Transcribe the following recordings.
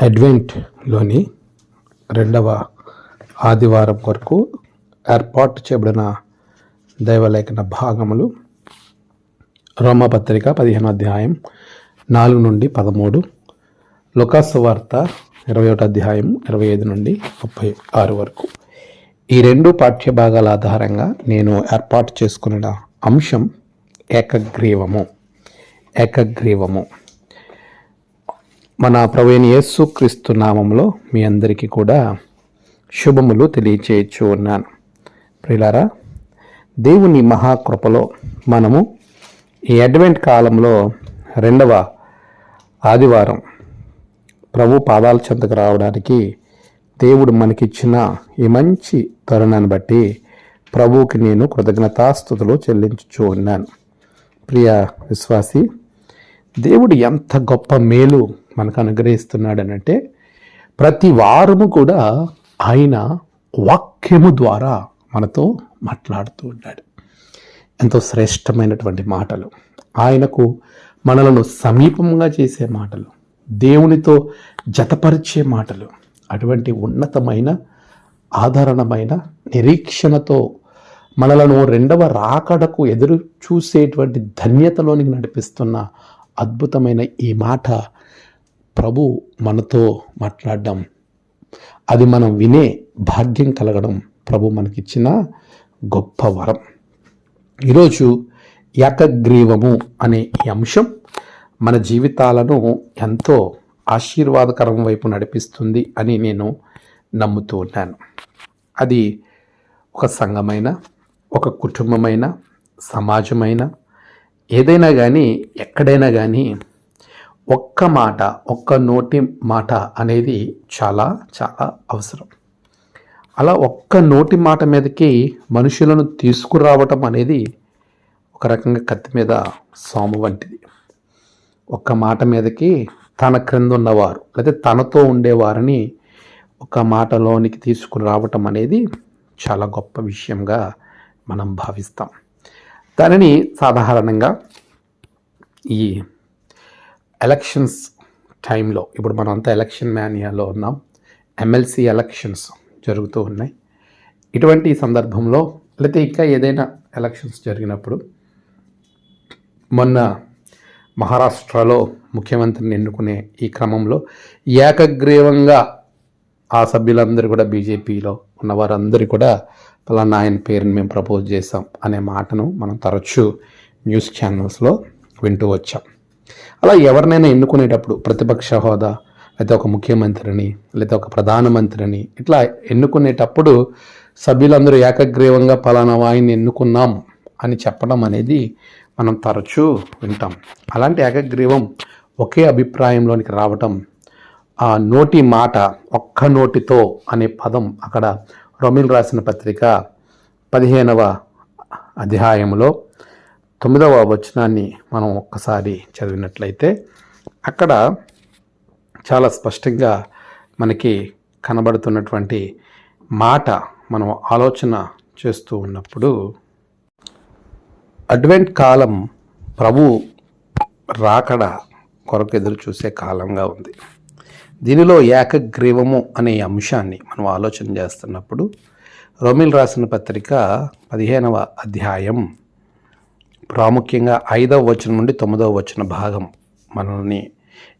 అడ్వెంట్లోని రెండవ ఆదివారం కొరకు ఏర్పాటు చేయబడిన దైవలేఖన భాగములు రోమపత్రిక పదిహేను అధ్యాయం నాలుగు నుండి పదమూడు లుకాసు వార్త ఇరవై ఒకటి అధ్యాయం ఇరవై ఐదు నుండి ముప్పై ఆరు వరకు. ఈ రెండు పాఠ్య భాగాల ఆధారంగా నేను ఏర్పాటు చేసుకున్న అంశం ఏకగ్రీవము. ఏకగ్రీవము. మన ప్రవీణ్ యేసు క్రీస్తు నామంలో మీ అందరికీ కూడా శుభములు తెలియచేయచ్చు ఉన్నాను ప్రిలారా దేవుని మహాకృపలో మనము ఈ అడ్వెంట్ కాలంలో రెండవ ఆదివారం ప్రభు పాదాల చెంతకు రావడానికి దేవుడు మనకిచ్చిన ఈ మంచి తరుణాన్ని బట్టి ప్రభువుకి నేను కృతజ్ఞతాస్థుతులు చెల్లించుచూ ఉన్నాను. ప్రియ విశ్వాసి దేవుడు ఎంత గొప్ప మేలు మనకు అనుగ్రహిస్తున్నాడనంటే ప్రతి వారము కూడా ఆయన వాక్యము ద్వారా మనతో మాట్లాడుతూ ఉన్నాడు. ఎంతో శ్రేష్టమైనటువంటి మాటలు. ఆయనకు మనలను సమీపంగా చేసే మాటలు దేవునితో జతపరిచే మాటలు అటువంటి ఉన్నతమైన ఆదరణమైన నిరీక్షణతో మనలను రెండవ రాకడకు ఎదురు చూసేటువంటి ధన్యతలోనికి నడిపిస్తున్న అద్భుతమైన ఈ మాట ప్రభు మనతో మాట్లాడడం. అది మనం వినే భాగ్యం కలగడం ప్రభు మనకిచ్చిన గొప్ప వరం. ఈరోజు ఏకగ్రీవము అనే ఈ అంశం మన జీవితాలను ఎంతో ఆశీర్వాదకరం వైపు నడిపిస్తుంది అని నేను నమ్ముతూ ఉన్నాను. అది ఒక సంఘమైన ఒక కుటుంబమైన సమాజమైన ఏదైనా కానీ ఎక్కడైనా కానీ ఒక్క మాట ఒక్క నోటి మాట అనేది చాలా చాలా అవసరం. అలా ఒక్క నోటి మాట మీదకి మనుషులను తీసుకురావటం అనేది ఒక రకంగా కత్తి మీద సోము వంటిది. ఒక్క మాట మీదకి తన క్రింద ఉన్నవారు లేదా తనతో ఉండేవారిని ఒక మాటలోనికి తీసుకుని రావటం అనేది చాలా గొప్ప విషయంగా మనం భావిస్తాం. దానిని సాధారణంగా ఈ ఎలక్షన్స్ టైంలో ఇప్పుడు మనం అంతా ఎలక్షన్ మేనియాలో ఉన్నాం. ఎమ్మెల్సీ ఎలక్షన్స్ జరుగుతూ ఉన్నాయి. ఇటువంటి సందర్భంలో లేకపోతే ఇంకా ఏదైనా ఎలక్షన్స్ జరిగినప్పుడు మొన్న మహారాష్ట్రలో ముఖ్యమంత్రిని ఎన్నుకునే ఈ క్రమంలో ఏకగ్రీవంగా ఆ సభ్యులందరూ కూడా బీజేపీలో ఉన్న వారందరూ కూడా ఫలానా ఆయన పేరుని మేము ప్రపోజ్ చేసాం అనే మాటను మనం తరచూ న్యూస్ ఛానల్స్లో వింటూ వచ్చాం. అలా ఎవరినైనా ఎన్నుకునేటప్పుడు ప్రతిపక్ష హోదా లేదా ఒక ముఖ్యమంత్రిని లేదా ఒక ప్రధానమంత్రిని ఇట్లా ఎన్నుకునేటప్పుడు సభ్యులందరూ ఏకగ్రీవంగా పలానా వాయిని ఎన్నుకున్నాం అని చెప్పడం అనేది మనం తరచూ వింటాం. అలాంటి ఏకగ్రీవం ఒకే అభిప్రాయంలోనికి రావటం ఆ నోటి మాట ఒక్క నోటితో అనే పదం అక్కడ రొమిల్ రాసిన పత్రిక పదిహేనవ అధ్యాయంలో తొమ్మిదవ వచనాన్ని మనం ఒక్కసారి చదివినట్లయితే అక్కడ చాలా స్పష్టంగా మనకి కనబడుతున్నటువంటి మాట మనం ఆలోచన చేస్తూ ఉన్నప్పుడు అడ్వెంట్ కాలం ప్రభు రాకడ కొరకు ఎదురు చూసే కాలంగా ఉంది. దీనిలో ఏకగ్రీవము అనే అంశాన్ని మనం ఆలోచన చేస్తున్నప్పుడు రోమిల్ రాసిన పత్రిక పదిహేనవ అధ్యాయం ప్రాముఖ్యంగా ఐదవ వచనం నుండి తొమ్మిదవ వచన భాగం మనల్ని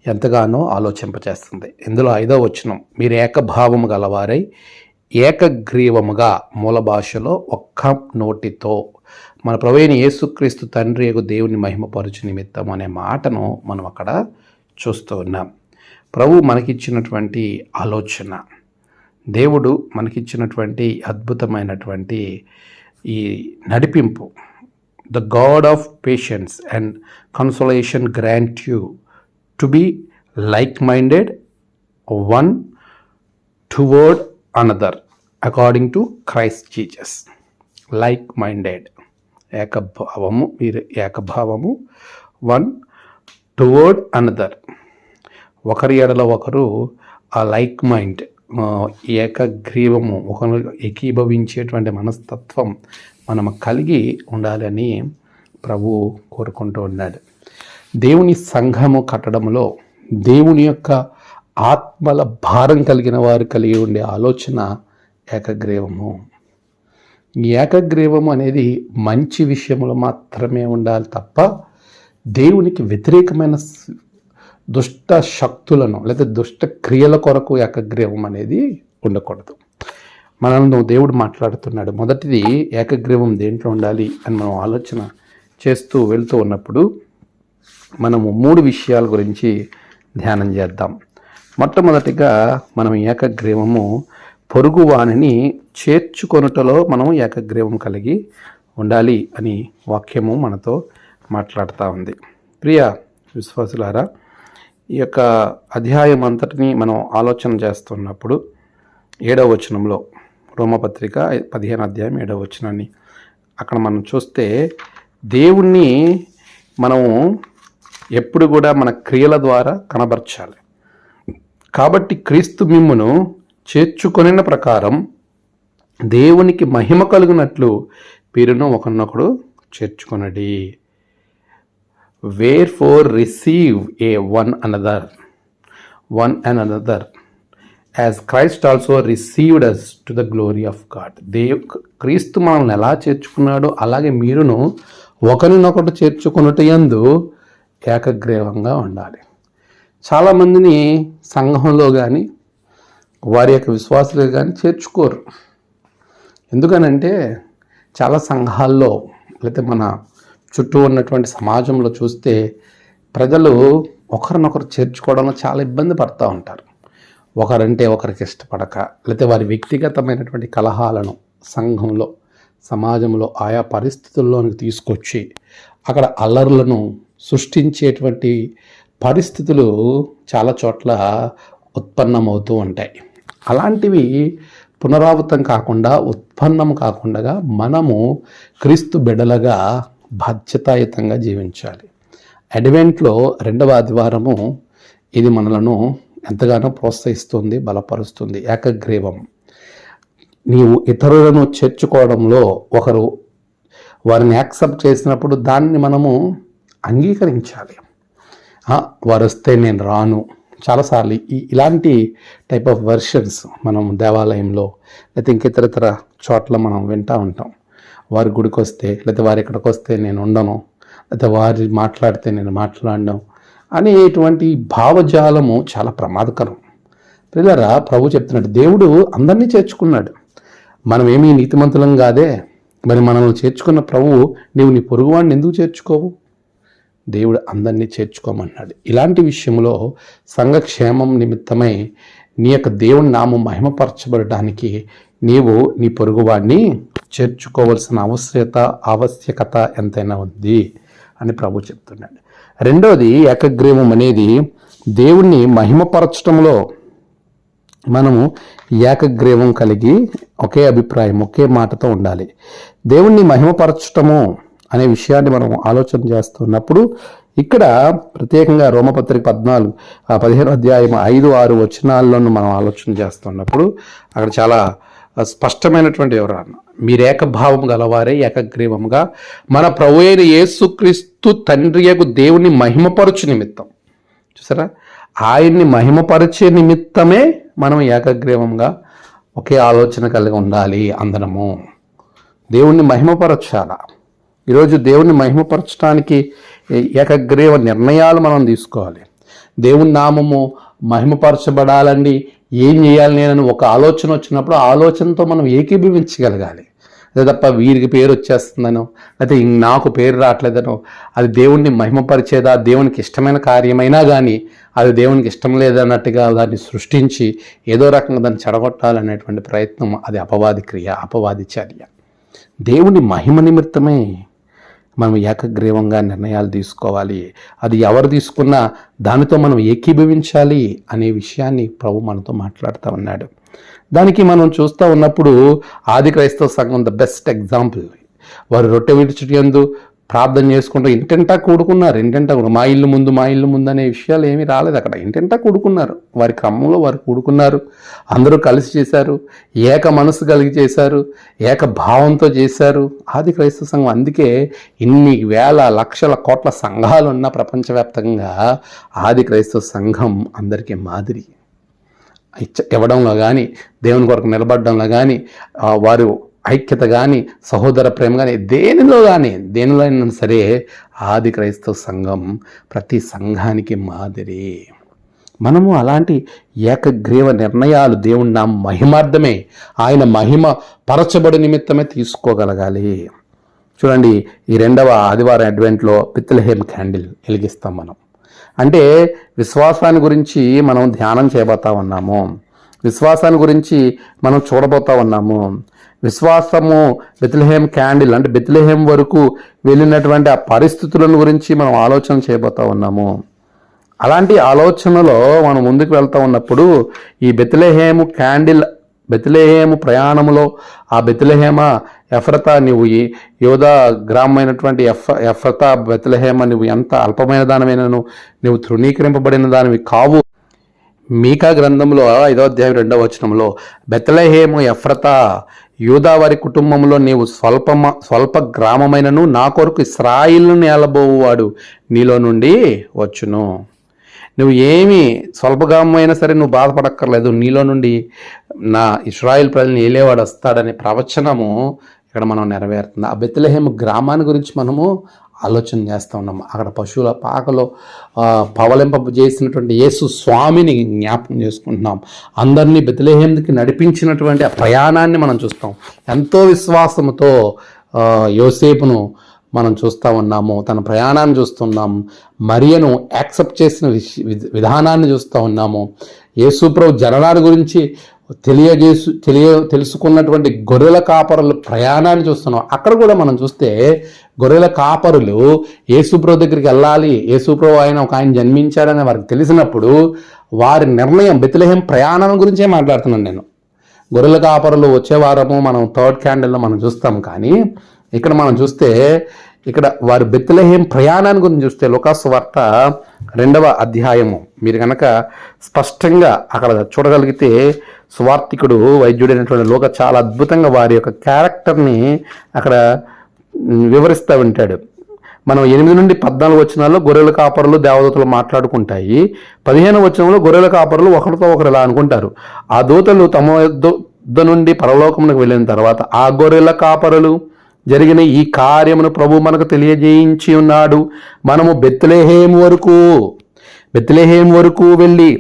ఎంతగానో ఆలోచింపచేస్తుంది. ఇందులో ఐదవ వచనం మీరు ఏకభావము గలవారై ఏకగ్రీవముగా మూల భాషలో ఒక్క నోటితో మన ప్రవేణ యేసుక్రీస్తు తండ్రి యొక్క దేవుని మహిమపరచు నిమిత్తం అనే మాటను మనం అక్కడ చూస్తూ ఉన్నాం. ప్రభు మనకిచ్చినటువంటి ఆలోచన దేవుడు మనకిచ్చినటువంటి అద్భుతమైనటువంటి ఈ నడిపింపు the God of patience and consolation grant you to be like minded one toward another according to Christ Jesus like minded ఏకభావము మీరు ఏకభావము. One toward another. ఒకరి ఎడల ఒకరు ఆ లైక్ మైండ్ ఏకగ్రీవము ఒక ఏకీభవించేటువంటి మనస్తత్వం మనం కలిగి ఉండాలని ప్రభు కోరుకుంటూ ఉన్నాడు. దేవుని సంఘము కట్టడంలో దేవుని యొక్క ఆత్మల భారం కలిగిన వారు కలిగి ఉండే ఆలోచన ఏకగ్రీవము. ఏకగ్రీవము అనేది మంచి విషయంలో మాత్రమే ఉండాలి తప్ప దేవునికి వ్యతిరేకమైన దుష్ట శక్తులను లేదా దుష్ట క్రియల కొరకు ఏకగ్రీవం అనేది ఉండకూడదు. మనల్ని దేవుడు మాట్లాడుతున్నాడు. మొదటిది ఏకగ్రీవం దేంట్లో ఉండాలి అని మనం ఆలోచన చేస్తూ వెళ్తూ ఉన్నప్పుడు మనము మూడు విషయాల గురించి ధ్యానం చేద్దాం. మొట్టమొదటిగా మనం ఏకగ్రీవము పొరుగువాణిని చేర్చుకొనుటలో మనం ఏకగ్రీవం కలిగి ఉండాలి అని వాక్యము మనతో మాట్లాడుతూ ఉంది. ప్రియ విశ్వాసులారా ఈ యొక్క అధ్యాయం అంతటిని మనం ఆలోచన చేస్తున్నప్పుడు ఏడవ వచనంలో రోమపత్రిక పదిహేను అధ్యాయం ఏడవ వచనాన్ని అక్కడ మనం చూస్తే దేవుణ్ణి మనము ఎప్పుడు కూడా మన క్రియల ద్వారా కనబరచాలి. కాబట్టి క్రీస్తు మిమ్మును చేర్చుకొనిన ప్రకారం దేవునికి మహిమ కలిగినట్లు వీరును ఒకరినొకడు చేర్చుకొనడి. Wherefore receive ye one another one and another as Christ also received us to the glory of God Dev క్రీస్తు మనల్ని ఎలా చేర్చుకున్నాడో అలాగే మీరును ఒకరినొకటి చేర్చుకున్నట్టు ఎందు ఏకగ్రీవంగా ఉండాలి. చాలామందిని సంఘంలో కానీ వారి యొక్క విశ్వాసులు కానీ చేర్చుకోరు. ఎందుకనంటే చాలా సంఘాల్లో లేకపోతే మన చుట్టూ ఉన్నటువంటి సమాజంలో చూస్తే ప్రజలు ఒకరినొకరు చేర్చుకోవడంలో చాలా ఇబ్బంది పడుతూ ఉంటారు. ఒకరంటే ఒకరికి ఇష్టపడక లేకపోతే వారి వ్యక్తిగతమైనటువంటి కలహాలను సంఘంలో సమాజంలో ఆయా పరిస్థితుల్లోనికి తీసుకొచ్చి అక్కడ అల్లర్లను సృష్టించేటువంటి పరిస్థితులు చాలా చోట్ల ఉత్పన్నమవుతూ ఉంటాయి. అలాంటివి పునరావృతం కాకుండా ఉత్పన్నం కాకుండా మనము క్రీస్తు బిడలగా బాధ్యతాయుతంగా జీవించాలి. అడ్వెంట్లో రెండవ ఆదివారము ఇది మనలను ఎంతగానో ప్రోత్సహిస్తుంది బలపరుస్తుంది. ఏకగ్రీవం. నీవు ఇతరులను చేర్చుకోవడంలో ఒకరు వారిని యాక్సెప్ట్ చేసినప్పుడు దాన్ని మనము అంగీకరించాలి. వారు వస్తే నేను రాను. చాలాసార్లు ఈ ఇలాంటి టైప్ ఆఫ్ వెర్షన్స్ మనం దేవాలయంలో లేకపోతే ఇంకితరితర చోట్ల మనం వింటూ ఉంటాం. వారి గుడికి వస్తే లేకపోతే వారి ఇక్కడికి వస్తే నేను ఉండను లేకపోతే వారి మాట్లాడితే నేను మాట్లాడను అనేటువంటి భావజాలము చాలా ప్రమాదకరం. పిల్లరా ప్రభు చెప్తున్నాడు దేవుడు అందరినీ చేర్చుకున్నాడు. మనం ఏమీ నీతిమంతులం కాదే మరి మనల్ని చేర్చుకున్న ప్రభువు నీవు నీ పొరుగువాడిని ఎందుకు చేర్చుకోవు? దేవుడు అందరినీ చేర్చుకోమన్నాడు. ఇలాంటి విషయంలో సంఘక్షేమం నిమిత్తమై నీ యొక్క దేవుని నామం మహిమపరచబడడానికి నీవు నీ పొరుగువాడిని చేర్చుకోవలసిన అవశ్యత ఆవశ్యకత ఎంతైనా ఉంది అని ప్రభు చెప్తున్నాడు. రెండవది ఏకగ్రీవం అనేది దేవుణ్ణి మహిమపరచడంలో మనము ఏకగ్రీవం కలిగి ఒకే అభిప్రాయం ఒకే మాటతో ఉండాలి. దేవుణ్ణి మహిమపరచటము అనే విషయాన్ని మనం ఆలోచన చేస్తున్నప్పుడు ఇక్కడ ప్రత్యేకంగా రోమపత్రిక పద్నాలుగు పదిహేను అధ్యాయం ఐదు ఆరు వచనాల్లోనూ మనం ఆలోచన చేస్తున్నప్పుడు అక్కడ చాలా స్పష్టమైనటువంటి వివరణ. మీరు ఏకభావం గలవారే ఏకగ్రీవముగా మన ప్రభు అయిన యేసుక్రీస్తు తండ్రి యొక్క దేవుని మహిమపరచు నిమిత్తం. చూసారా? ఆయన్ని మహిమపరిచే నిమిత్తమే మనం ఏకగ్రీవంగా ఒకే ఆలోచన కలిగి ఉండాలి అందరము. దేవుణ్ణి మహిమపరచాల. ఈరోజు దేవుణ్ణి మహిమపరచడానికి ఏకగ్రీవ నిర్ణయాలు మనం తీసుకోవాలి. దేవుని నామము మహిమపరచబడాలండి. ఏం చేయాలి నేనని ఒక ఆలోచన వచ్చినప్పుడు ఆలోచనతో మనం ఏకీభవించగలగాలి. అదే తప్ప వీరికి పేరు వచ్చేస్తుందనో లేకపోతే నాకు పేరు రావట్లేదనో అది దేవుణ్ణి మహిమపరిచేదా దేవునికి ఇష్టమైన కార్యమైనా కానీ అది దేవునికి ఇష్టం లేదన్నట్టుగా దాన్ని సృష్టించి ఏదో రకంగా దాన్ని చెడగొట్టాలనేటువంటి ప్రయత్నం అది అపవాది క్రియ అపవాది చర్య. దేవుని మహిమ నిమిత్తమే మనం ఏకగ్రీవంగా నిర్ణయాలు తీసుకోవాలి. అది ఎవరు తీసుకున్నా దానితో మనం ఏకీభవించాలి అనే విషయాన్ని ప్రభు మనతో మాట్లాడుతూ ఉన్నాడు. దానికి మనం చూస్తూ ఉన్నప్పుడు ఆది క్రైస్తవ సంఘం ద బెస్ట్ ఎగ్జాంపుల్. వారు రొట్టె విడిచియందు ప్రార్థన చేసుకుంటూ ఇంటెంటా కూడుకున్నారు ఇంటెంటా కూడా మా ఇల్లు ముందు మా ఇల్లు ముందు అనే విషయాలు ఏమీ రాలేదు అక్కడ. ఇంటెంటా కూడుకున్నారు. వారి క్రమంలో వారు కూడుకున్నారు. అందరూ కలిసి చేశారు. ఏక మనసు కలిగి చేశారు. ఏక భావంతో చేశారు. ఆది క్రైస్తవ సంఘం. అందుకే ఇన్ని వేల లక్షల కోట్ల సంఘాలు ఉన్న ప్రపంచవ్యాప్తంగా ఆది క్రైస్తవ సంఘం అందరికీ మాదిరి. ఇచ్చ ఇవ్వడంలో కానీ దేవుని కొరకు నిలబడడంలో కానీ వారు ఐక్యత కానీ సహోదర ప్రేమ కానీ దేనిలో కానీ దేనిలో అయినా సరే ఆది క్రైస్తవ సంఘం ప్రతి సంఘానికి మాదిరి. మనము అలాంటి ఏకగ్రీవ నిర్ణయాలు దేవుని నా మహిమార్థమే ఆయన మహిమ పరచబడి నిమిత్తమే తీసుకోగలగాలి. చూడండి ఈ రెండవ ఆదివారం అడ్వెంట్లో పిత్తలహేమ్ క్యాండిల్ వెలిగిస్తాం మనం. అంటే విశ్వాసాన్ని గురించి మనం ధ్యానం చేయబోతా ఉన్నాము. విశ్వాసాన్ని గురించి మనం చూడబోతా ఉన్నాము. విశ్వాసము బెత్లహేం క్యాండిల్ అంటే బెత్లహేం వరకు వెళ్ళినటువంటి ఆ పరిస్థితులను గురించి మనం ఆలోచన చేయబోతా ఉన్నాము. అలాంటి ఆలోచనలో మనం ముందుకు వెళ్తా ఉన్నప్పుడు ఈ బెత్లహేము క్యాండిల్ బెత్లహేము ప్రయాణములో ఆ బెతిలహేమ ఎఫ్రత నువ్వు ఈ యోధా గ్రామమైనటువంటి ఎఫ్ ఎఫ్రత బెత్లహేమ నువ్వు ఎంత అల్పమైన దానమైనను నువ్వు తృణీకరింపబడిన దానివి కావు. మీకా గ్రంథంలో ఐదో అధ్యాయం రెండవ వచనంలో బెతలహేము ఎఫ్రత యూదావారి కుటుంబంలో నీవు స్వల్పమ స్వల్ప గ్రామమైనను నా కొరకు ఇస్రాయిల్ను నేలబోవువాడు నీలో నుండి వచ్చును. నువ్వు ఏమి స్వల్పగామైనా సరే నువ్వు బాధపడక్కర్లేదు. నీలో నుండి నా ఇస్రాయిల్ ప్రజలను ఏలేవాడు వస్తాడనే ప్రవచనము ఇక్కడ మనం నెరవేరుతుంది. ఆ బెత్లహేమ గ్రామాన్ని గురించి మనము ఆలోచన చేస్తూ ఉన్నాం. అక్కడ పశువుల పాకలో పవలింప చేసినటువంటి యేసు స్వామిని జ్ఞాపకం చేసుకుంటున్నాం. అందరినీ బెత్లహేమ్కి నడిపించినటువంటి ఆ ప్రయాణాన్ని మనం చూస్తాం. ఎంతో విశ్వాసముతో యోసేపును మనం చూస్తూ ఉన్నాము. తన ప్రయాణాన్ని చూస్తున్నాం మరియను యాక్సెప్ట్ చేసిన విష- విధానాన్ని చూస్తూ ఉన్నాము. యేసుప్రభు జననాన్ని గురించి తెలియజేసు తెలియ తెలుసుకున్నటువంటి గొర్రెల కాపరుల ప్రయాణాన్ని చూస్తున్నాం. అక్కడ కూడా మనం చూస్తే గొర్రెల కాపరులు యేసుప్రభు దగ్గరికి వెళ్ళాలి. యేసుప్రభు ఆయన ఒక ఆయన జన్మించాడని వారికి తెలిసినప్పుడు వారి నిర్ణయం బెతిలహేం ప్రయాణం గురించే మాట్లాడుతున్నాను నేను. గొర్రెల కాపరులు వచ్చే వారము మనం థర్డ్ క్యాండిల్లో మనం చూస్తాం కానీ ఇక్కడ మనం చూస్తే ఇక్కడ వారి బెత్లహేం ప్రయాణాన్ని గురించి చూస్తే లుకాసు వార్త రెండవ అధ్యాయము. మీరు కనుక స్పష్టంగా అక్కడ చూడగలిగితే స్వార్థికుడు వైద్యుడైనటువంటి లోక చాలా అద్భుతంగా వారి యొక్క క్యారెక్టర్ని అక్కడ వివరిస్తూ ఉంటాడు. మనం ఎనిమిది నుండి పద్నాలుగు వచనాల్లో గొర్రెల కాపరులు దేవదూతలు మాట్లాడుకుంటాయి. పదిహేను వచనంలో గొర్రెల కాపరులు ఒకరితో ఒకరు ఇలా అనుకుంటారు. ఆ దూతలు తమ యుద్ధ నుండి పరలోకమునకు వెళ్ళిన తర్వాత ఆ గొర్రెల కాపరులు జరిగిన ఈ కార్యమును ప్రభు మనకు తెలియజేయించి ఉన్నాడు. మనము బెత్తలేహేం వరకు బెత్తలేహేం వరకు వెళ్ళి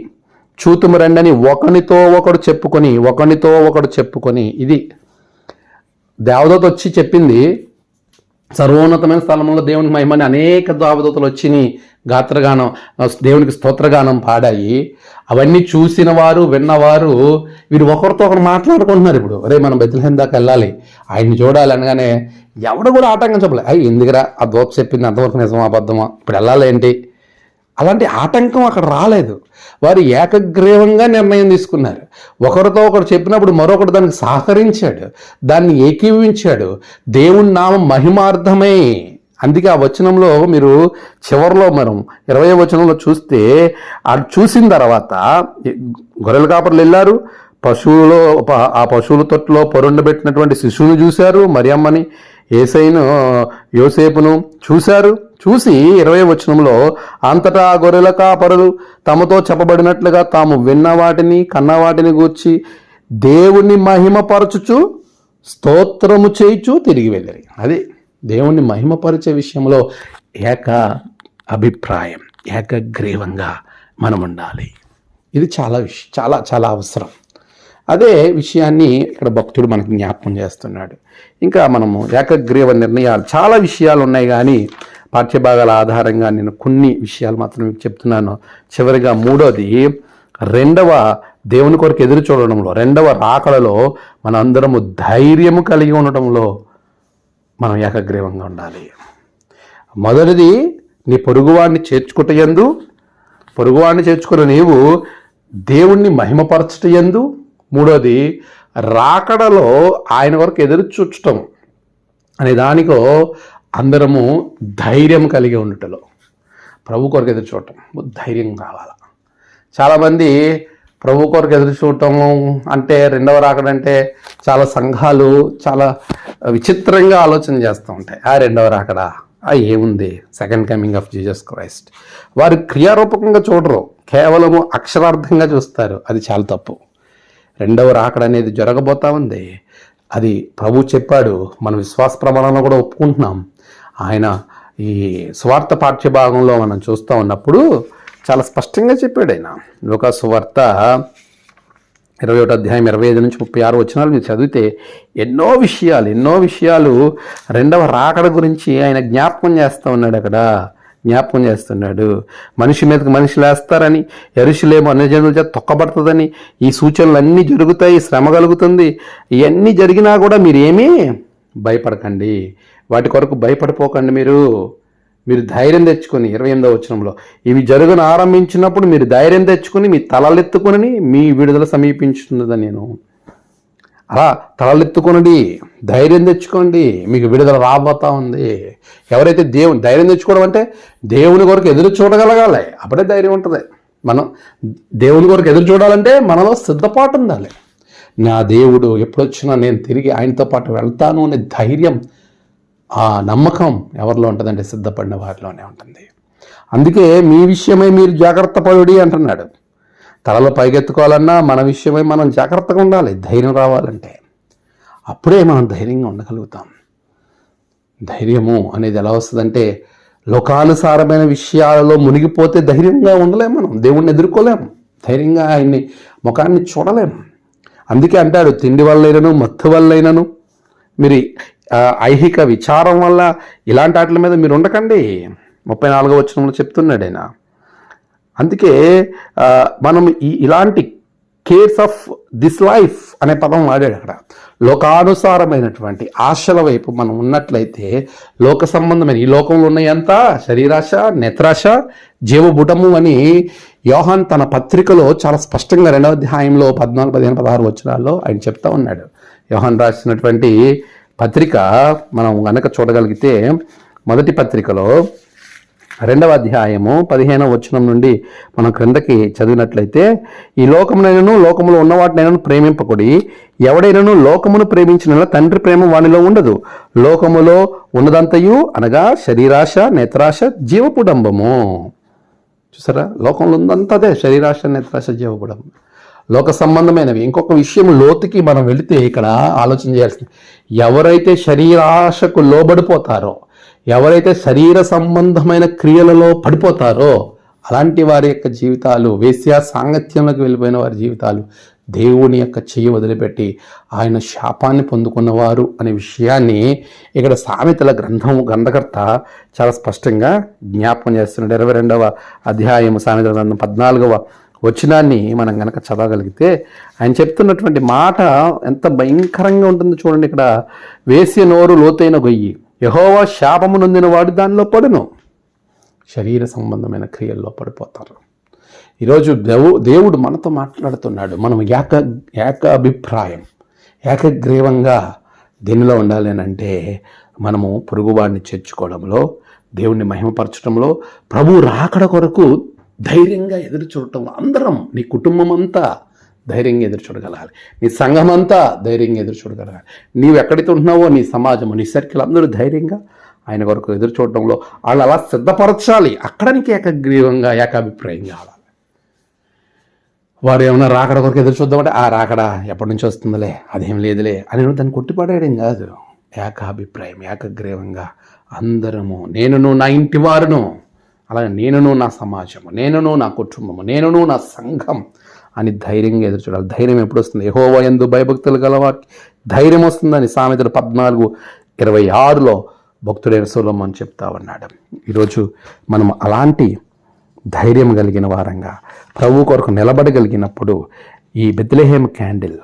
చూతుము రండని ఒకనితో ఒకడు చెప్పుకొని ఒకనితో ఒకడు చెప్పుకొని ఇది దేవదూత వచ్చి చెప్పింది సర్వోన్నతమైన స్థలంలో దేవునికి మహిమని అనేక దేవదూతలు వచ్చి గాత్రగానం దేవునికి స్తోత్రగానం పాడాయి. అవన్నీ చూసిన వారు విన్నవారు వీరు ఒకరితో ఒకరు మాట్లాడుకుంటున్నారు ఇప్పుడు. అరే మనం బెత్లహేం దాకా వెళ్ళాలి. ఆయన్ని చూడాలి అనగానే ఎవడు కూడా ఆటంకం చెప్పలే. అయ్యి ఎందుకురా? ఆ దోప చెప్పింది అంతవరకు నిజమా అబద్ధమా? ఇప్పుడు వెళ్ళాలి ఏంటి? అలాంటి ఆటంకం అక్కడ రాలేదు. వారు ఏకగ్రీవంగా నిర్ణయం తీసుకున్నారు. ఒకరితో ఒకరు చెప్పినప్పుడు మరొకరు దానికి సహకరించాడు. దాన్ని ఏకీవించాడు దేవుని నామం మహిమార్థమే. అందుకే ఆ వచనంలో మీరు చివరిలో మనం ఇరవై వచనంలో చూస్తే అది చూసిన తర్వాత గొర్రెల కాపర్లు వెళ్ళారు. పశువులో ఆ పశువుల తొట్టులో పొరుండబెట్టినటువంటి శిశువును చూశారు. మరియమ్మని ఏసైను యోసేపును చూశారు. చూసి ఇరవై వచనంలో అంతటా గొర్రెల కాపరులు తమతో చెప్పబడినట్లుగా తాము విన్న వాటిని కన్న వాటిని గూర్చి దేవుణ్ణి మహిమపరచుచు స్తోత్రము చేయిచు తిరిగి వెళ్ళారు. అది దేవుణ్ణి మహిమపరిచే విషయంలో ఏక అభిప్రాయం ఏకగ్రీవంగా మనం ఉండాలి. ఇది చాలా విష చాలా చాలా అవసరం. అదే విషయాన్ని ఇక్కడ భక్తుడు మనకు జ్ఞాపకం చేస్తున్నాడు. ఇంకా మనము ఏకగ్రీవ నిర్ణయాలు చాలా విషయాలు ఉన్నాయి కానీ పాఠ్యభాగాల ఆధారంగా నేను కొన్ని విషయాలు మాత్రం మీకు చెప్తున్నాను. చివరిగా మూడోది రెండవ దేవుని కొరకు ఎదురు చూడడంలో రెండవ రాకడలో మనందరము ధైర్యము కలిగి ఉండటంలో మనం ఏకగ్రీవంగా ఉండాలి. మొదటిది నీ పొరుగువాడిని చేర్చుకుటయందు పొరుగువాడిని చేర్చుకున్న నీవు దేవుణ్ణి మహిమపరచటయందు మూడోది రాకడలో ఆయన వరకు ఎదురు చూచటం. అనే దానికో అందరము ధైర్యం కలిగి ఉండటంలో. ప్రభు కొరకు ఎదురు చూడటం. ధైర్యం కావాలి? చాలామంది ప్రభు కొరకు ఎదురు చూడటం అంటే రెండవ రాకడంటే చాలా సంఘాలు చాలా విచిత్రంగా ఆలోచన చేస్తూ ఉంటాయి. ఆ రెండవ రాకడా ఆ ఏముంది? Second coming of Jesus Christ వారు క్రియారూపకంగా చూడరు. కేవలము అక్షరార్థంగా చూస్తారు. అది చాలా తప్పు. రెండవ రాకడ అనేది జరగబోతా ఉంది. అది ప్రభు చెప్పాడు. మన విశ్వాస ప్రమాణంలో కూడా ఒప్పుకుంటున్నాం. ఆయన ఈ స్వార్థ పాఠ్య భాగంలో మనం చూస్తూ ఉన్నప్పుడు చాలా స్పష్టంగా చెప్పాడు ఆయన. లోక సువార్త ఇరవై ఒకటి అధ్యాయం ఇరవై ఐదు నుంచి ముప్పై ఆరు వచ్చినాలు మీరు చదివితే ఎన్నో విషయాలు ఎన్నో విషయాలు రెండవ రాకడ గురించి ఆయన జ్ఞాపకం చేస్తూ ఉన్నాడు అక్కడ. జ్ఞాపకం చేస్తున్నాడు. మనిషి మీదకి మనిషి లేస్తారని ఎరుషులేమో అన్ని జనుల చేత తొక్కబడుతుందని ఈ సూచనలు అన్నీ జరుగుతాయి శ్రమ కలుగుతుంది. ఇవన్నీ జరిగినా కూడా మీరేమీ భయపడకండి. వాటి కొరకు భయపడిపోకండి మీరు. మీరు ధైర్యం తెచ్చుకొని ఇరవై ఎనిమిదవ వచనంలో ఇవి జరుగును ఆరంభించినప్పుడు మీరు ధైర్యం తెచ్చుకొని మీ తలలెత్తుకొని మీ విడుదల సమీపించుతున్నదని నేను. అలా తలలెత్తుకొనండి ధైర్యం తెచ్చుకోండి మీకు విడుదల రాబోతా ఉంది. ఎవరైతే దేవుని ధైర్యం తెచ్చుకోవడం అంటే దేవుని కొరకు ఎదురు చూడగలగాలి. అప్పుడే ధైర్యం ఉంటుంది. మనం దేవుని కొరకు ఎదురు చూడాలంటే మనలో సిద్ధపాటు ఉండాలి. నా దేవుడు ఎప్పుడొచ్చినా నేను తిరిగి ఆయనతో పాటు వెళ్తాను అనే ధైర్యం ఆ నమ్మకం ఎవరిలో ఉంటుందంటే సిద్ధపడిన వారిలోనే ఉంటుంది. అందుకే మీ విషయమై మీరు జాగ్రత్త పడుడి అంటున్నాడు. తలలు పైకెత్తుకోవాలన్నా మన విషయమై మనం జాగ్రత్తగా ఉండాలి ధైర్యం రావాలంటే. అప్పుడే మనం ధైర్యంగా ఉండగలుగుతాం. ధైర్యము అనేది ఎలా వస్తుందంటే లోకానుసారమైన విషయాలలో మునిగిపోతే ధైర్యంగా ఉండలేం మనం దేవుణ్ణి ఎదుర్కోలేము ధైర్యంగా ఆయన్ని ముఖాన్ని చూడలేము అందుకే అంటాడు తిండి వల్లైనను మత్తు వల్లైనను మీరు ఐహిక విచారం వల్ల ఇలాంటి వాటి మీద మీరు ఉండకండి. ముప్పై నాలుగో వచనంలో చెప్తున్నాడు ఆయన. అందుకే మనం ఈ ఇలాంటి కేర్స్ ఆఫ్ దిస్ లైఫ్ అనే పదం వాడాడు అక్కడ. లోకానుసారమైనటువంటి ఆశల వైపు మనం ఉన్నట్లయితే లోక సంబంధమైన ఈ లోకంలో ఉన్నాయంత శరీరాశ నేత్రాశ జీవబుటము అని యోహాన్ తన పత్రికలో చాలా స్పష్టంగా రెండవ అధ్యాయంలో పద్నాలుగు పదిహేను పదహారు వచ్చినాల్లో ఆయన చెప్తా ఉన్నాడు. యోహాన్ రాసినటువంటి పత్రిక మనం గనక చూడగలిగితే మొదటి పత్రికలో రెండవ అధ్యాయము పదిహేనవ వచనం నుండి మనం క్రిందకి చదివినట్లయితే ఈ లోకమునైనను లోకములో ఉన్న వాటినైనను ప్రేమింపకుడి ఎవడైనను లోకమును ప్రేమించిన తండ్రి ప్రేమ వానిలో ఉండదు. లోకములో ఉన్నదంతయు అనగా శరీరాశ నేత్రాశ జీవపుడంబము. చూసారా? లోకంలో ఉందంతా అదే శరీరాశ నేత్రాశ జీవపుడంబం లోక సంబంధమైనవి. ఇంకొక విషయం లోతుకి మనం వెళితే ఇక్కడ ఆలోచన చేయాల్సింది. ఎవరైతే శరీరాశకు లోబడిపోతారో ఎవరైతే శరీర సంబంధమైన క్రియలలో పడిపోతారో అలాంటి వారి యొక్క జీవితాలు వేశ్యా సాంగత్యంలోకి వెళ్ళిపోయిన వారి జీవితాలు దేవుని యొక్క చెయ్యి వదిలిపెట్టి ఆయన శాపాన్ని పొందుకున్నవారు అనే విషయాన్ని ఇక్కడ సామెతల గ్రంథం గ్రంథకర్త చాలా స్పష్టంగా జ్ఞాపకం చేస్తున్నాడు. ఇరవై రెండవ అధ్యాయం సామెతల గ్రంథం పద్నాలుగవ వచనాన్ని మనం కనుక చదవగలిగితే ఆయన చెప్తున్నటువంటి మాట ఎంత భయంకరంగా ఉంటుందో చూడండి ఇక్కడ. వేసి నోరు లోతైన గొయ్యి. యహోవా శాపము నొందిన వాడు దానిలో పడును. శరీర సంబంధమైన క్రియల్లో పడిపోతారు. ఈరోజు దేవు దేవుడు మనతో మాట్లాడుతున్నాడు. మనం ఏక ఏక అభిప్రాయం ఏకగ్రీవంగా దీనిలో ఉండాలి అని అంటే మనము పొరుగువాడిని చేర్చుకోవడంలో దేవుణ్ణి మహిమపరచడంలో ప్రభు రాకడ కొరకు ధైర్యంగా ఎదురు చూడటం అందరం నీ కుటుంబం అంతా ధైర్యంగా ఎదురు చూడగలగాలి. నీ సంఘం అంతా ధైర్యంగా ఎదురు చూడగలగాలి. నీవు ఎక్కడైతే ఉంటున్నావో నీ సమాజము నీ సర్కిల్ అందరూ ధైర్యంగా ఆయన కొరకు ఎదురు చూడటంలో వాళ్ళు అలా సిద్ధపరచాలి. అక్కడ ఏకగ్రీవంగా ఏకాభిప్రాయం కావాలి వారు ఏమైనా రాకడ కొరకు ఎదురు చూద్దామంటే ఆ రాకడా ఎప్పటి నుంచి వస్తుందిలే? అదేం లేదులే అని దాన్ని కొట్టిపడేయడం కాదు. ఏకాభిప్రాయం ఏకగ్రీవంగా అందరము నేనును నా ఇంటి వారును అలాగే నేనును నా సమాజము నేనును నా కుటుంబము నేనును నా సంఘం అని ధైర్యంగా ఎదురు చూడాలి. ధైర్యం ఎప్పుడు వస్తుంది? యహోవా ఎందు భయభక్తులు గలవారికి ధైర్యం వస్తుందని సామెతలు పద్నాలుగు ఇరవై ఆరులో భక్తుడైన సులభం చెప్తా ఉన్నాడు. ఈరోజు మనం అలాంటి ధైర్యం కలిగిన వారంగా ప్రభు కొరకు నిలబడగలిగినప్పుడు ఈ బెత్లెహేమ్ క్యాండిల్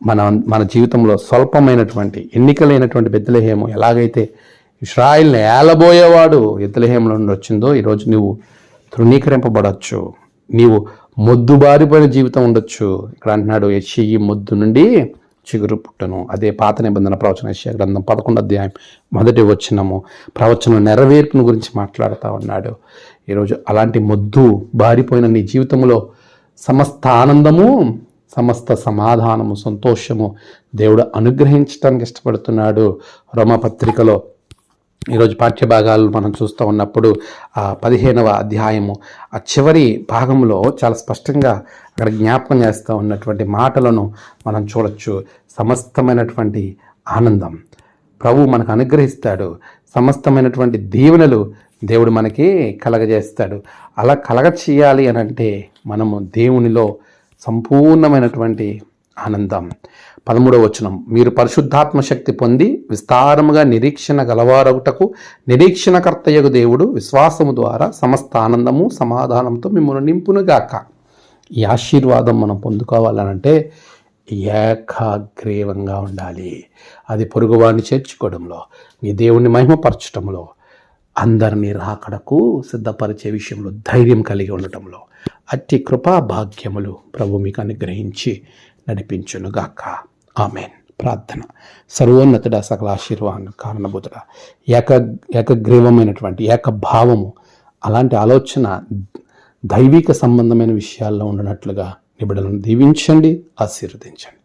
మన మన జీవితంలో స్వల్పమైనటువంటి ఎన్నికలైనటువంటి బెత్లెహేము ఎలాగైతే ఇస్రాయిల్ని ఏలబోయేవాడు బెత్లెహేములో నుండి వచ్చిందో ఈరోజు నువ్వు తృణీకరింపబడవచ్చు నీవు మొద్దుబారిపోయిన జీవితం ఉండొచ్చు. ఇక్కడ అంటున్నాడు యెషయి మొద్దు నుండి చిగురు పుట్టను. అదే పాత నిబంధన ప్రవచన యెషయా గ్రంథం పదకొండు అధ్యాయం మొదటి వచ్చినము ప్రవచనం నెరవేర్పును గురించి మాట్లాడుతూ ఉన్నాడు. ఈరోజు అలాంటి మొద్దు బారిపోయిన నీ జీవితంలో సమస్త ఆనందము సమస్త సమాధానము సంతోషము దేవుడు అనుగ్రహించడానికి ఇష్టపడుతున్నాడు. రోమపత్రికలో ఈరోజు పాఠ్యభాగాలు మనం చూస్తూ ఉన్నప్పుడు ఆ పదిహేనవ అధ్యాయము ఆ చివరి భాగంలో చాలా స్పష్టంగా అక్కడ జ్ఞాపకం చేస్తూ ఉన్నటువంటి మాటలను మనం చూడొచ్చు. సమస్తమైనటువంటి ఆనందం. ప్రభు మనకు అనుగ్రహిస్తాడు. సమస్తమైనటువంటి దీవెనలు దేవుడు మనకి కలగజేస్తాడు. అలా కలగ చేయాలి అని అంటే మనము దేవునిలో సంపూర్ణమైనటువంటి ఆనందం. పదమూడవ వచనం. మీరు పరిశుద్ధాత్మ శక్తి పొంది విస్తారముగా నిరీక్షణ గలవారగుటకు నిరీక్షణకర్తయగు దేవుడు విశ్వాసము ద్వారా సమస్త ఆనందము సమాధానంతో మిమ్మల్ని నింపునుగాక. ఈ ఆశీర్వాదం మనం పొందుకోవాలనంటే ఏకాగ్రీవంగా ఉండాలి. అది పొరుగువాడిని చేర్చుకోవడంలో నీ దేవుణ్ణి మహిమపరచడంలో అందరినీ రాకడకు సిద్ధపరిచే విషయంలో ధైర్యం కలిగి ఉండటంలో అట్టి కృపా భాగ్యములు ప్రభు మీకు అనుగ్రహించి నడిపించునుగాక. ఆమెన్. ప్రార్థన. సర్వోన్నతుడ సకల ఆశీర్వాదం కారణభూతుడ. ఏక ఏకగ్రీవమైనటువంటి ఏకభావము. అలాంటి ఆలోచన దైవిక సంబంధమైన విషయాల్లో ఉండనట్లుగా నిబిడలను దీవించండి ఆశీర్వదించండి.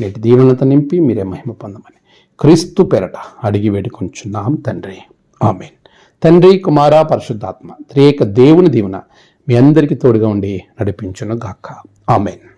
నేటి దీవెనత నింపి మీరే మహిమ పొందమని క్రీస్తు పెరట అడిగి వేడుకొంచున్నాం తండ్రి. ఆమెన్. తండ్రి కుమార పరిశుద్ధాత్మ త్రియేక దేవుని దీవెన మీ అందరికీ తోడుగా ఉండి నడిపించును గాక ఆమెన్.